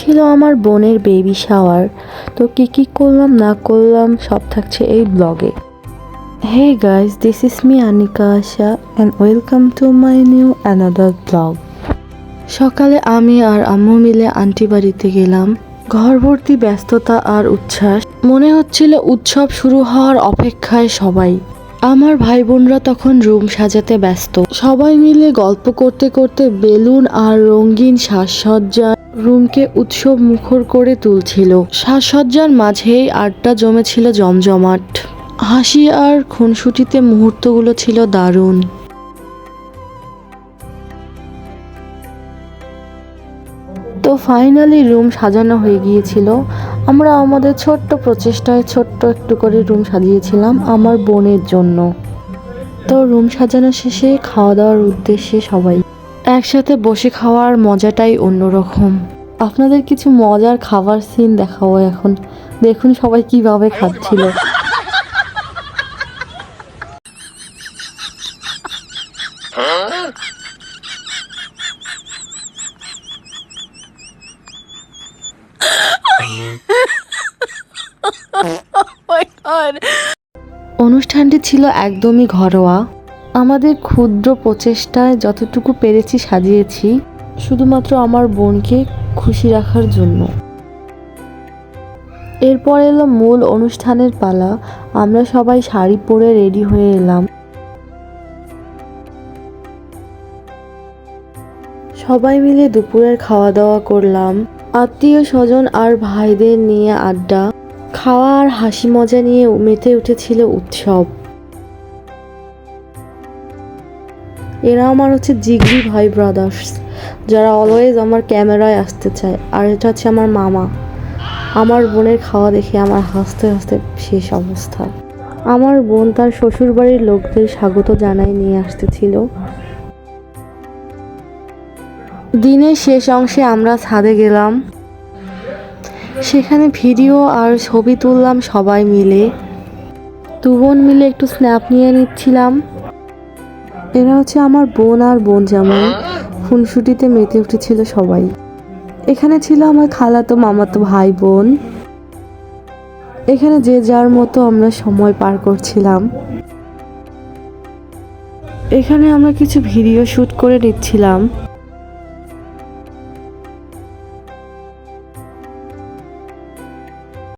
ছিল আমার বোনের বেবি শাওয়ার তো কি কি করলাম, না করলাম, সব থাকছে এই ব্লগে hey guys this is me Anika Asha and welcome to my new another blog সকালে আমি আর আম্মু মিলে আন্টি বাড়িতে গেলাম। ঘর ভর্তি ব্যস্ততা আর উচ্ছ্বাস। মনে হচ্ছিল উৎসব শুরু হওয়ার অপেক্ষায় সবাই। আমার ভাই বোনরা তখন রুম সাজাতে ব্যস্ত। সবাই মিলে গল্প করতে করতে বেলুন আর রঙিন সাজসজ্জা রুমকে উৎসব মুখর করে তুলছিল। সাজসজ্জার মাঝেই আড্ডা জমেছিল জমজমাট। হাসি আর খুনসুটিতে মুহূর্তগুলো ছিল দারুণ। তো ফাইনালি রুম সাজানো হয়ে গিয়েছিল। আমরা আমাদের ছোট্ট প্রচেষ্টায় ছোট্ট একটু করে রুম সাজিয়েছিলাম আমার বোনের জন্য। তো রুম সাজানো শেষে খাওয়া দাওয়ার উদ্দেশ্যে সবাই একসাথে বসে খাওয়ার মজাটাই অন্যরকম। আপনাদের কিছু মজার খাবার সিন দেখাবো এখন। দেখুন সবাই কীভাবে খাচ্ছিল। অনুষ্ঠানটি ছিল একদমই ঘরোয়া। আমাদের ক্ষুদ্র প্রচেষ্টায় যতটুকু পেরেছি সাজিয়েছি, শুধুমাত্র আমার বোনকে খুশি রাখার জন্য। এরপর এলো মূল অনুষ্ঠানের পালা। আমরা সবাই শাড়ি পরে রেডি হয়ে এলাম। সবাই মিলে দুপুরের খাওয়া দাওয়া করলাম। আত্মীয় স্বজন আর ভাইদের নিয়ে আড্ডা, খাওয়া আর হাসি মজা নিয়ে মেতে উঠেছিল উৎসব। এরা আমার হচ্ছে জিগরি ভাই ব্রাদার্স যারা অলওয়েজ আমার ক্যামেরায় আসতে চায়। আর এটা হচ্ছে আমার মামা। আমার বোনের খাওয়া দেখে আমার হাসতে হাসতে শেষ অবস্থা। আমার বোন তার শ্বশুরবাড়ির লোকদের স্বাগত জানায় নিয়ে আসতেছিল। দিনের শেষ অংশে আমরা ছাদে গেলাম। সেখানে ভিডিও আর ছবি তুললাম সবাই মিলে। দু বোন মিলে একটু স্ন্যাপ নিয়ে নিচ্ছিলাম। এরা হচ্ছে আমার বোন আর বোন জামাই খুনসুটিতে মেতে উঠেছিল সবাই। এখানে ছিল আমার খালাতো মামাতো ভাই বোন। এখানে যে যার মতো আমরা সময় পার করছিলাম। এখানে আমরা কিছু ভিডিও শ্যুট করে নিচ্ছিলাম।